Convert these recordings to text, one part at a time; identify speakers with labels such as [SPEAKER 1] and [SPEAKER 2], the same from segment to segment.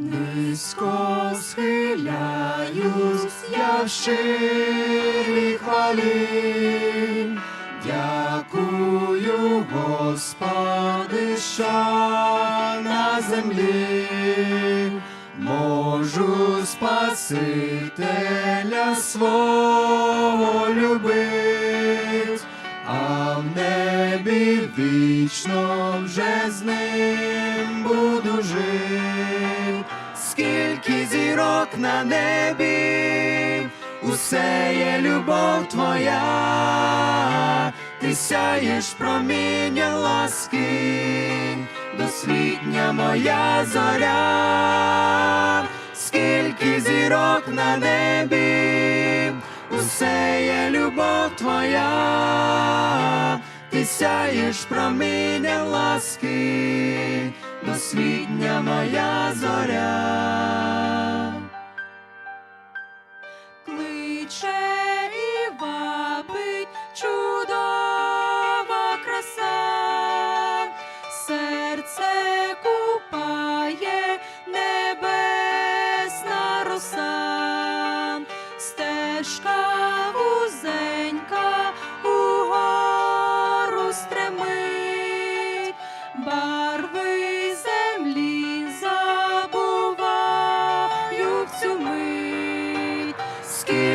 [SPEAKER 1] Низько схиляюсь, я в щирій хвалі, дякую, Господи, що на землі можу Спасителя свого любить, а в небі вічно вже з ним буду жить. Зірок на небі, усе є любов твоя, ти сяєш проміння ласки, досвітня моя зоря, скільки зірок на небі, усе є любов твоя, ти сяєш проміння ласки, досвітня моя зоря.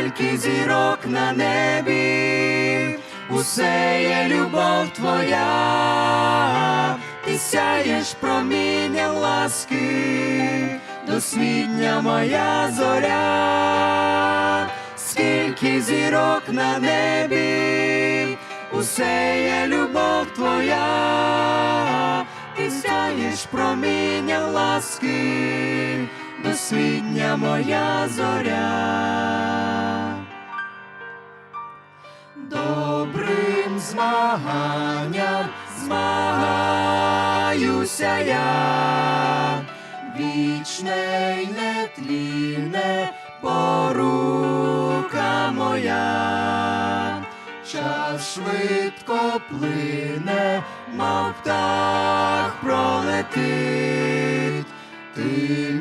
[SPEAKER 1] Скільки зірок на небі, усе є любов твоя, ти сяєш проміння ласки, досвітня моя зоря, скільки зірок на небі, усе є любов твоя, ти сяєш проміння ласки, досвітня моя зоря. Добрим змаганням змагаюся я, вічне й нетлінне порука моя, час швидко плине, мов птах пролетить, ти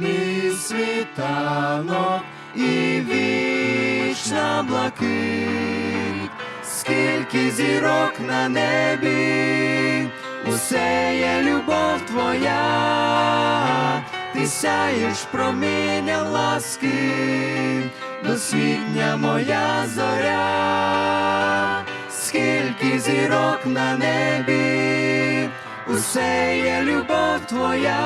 [SPEAKER 1] мій світанок і вічна блакить, скільки зірок на небі, усе є любов твоя, ти сяєш проміння ласки, досвітня моя зоря, скільки зірок на небі, усе є любов твоя,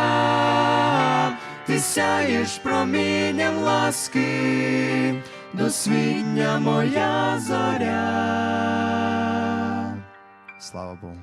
[SPEAKER 1] ти сяєш промінням ласки, досвітня моя зоря. Слава Богу.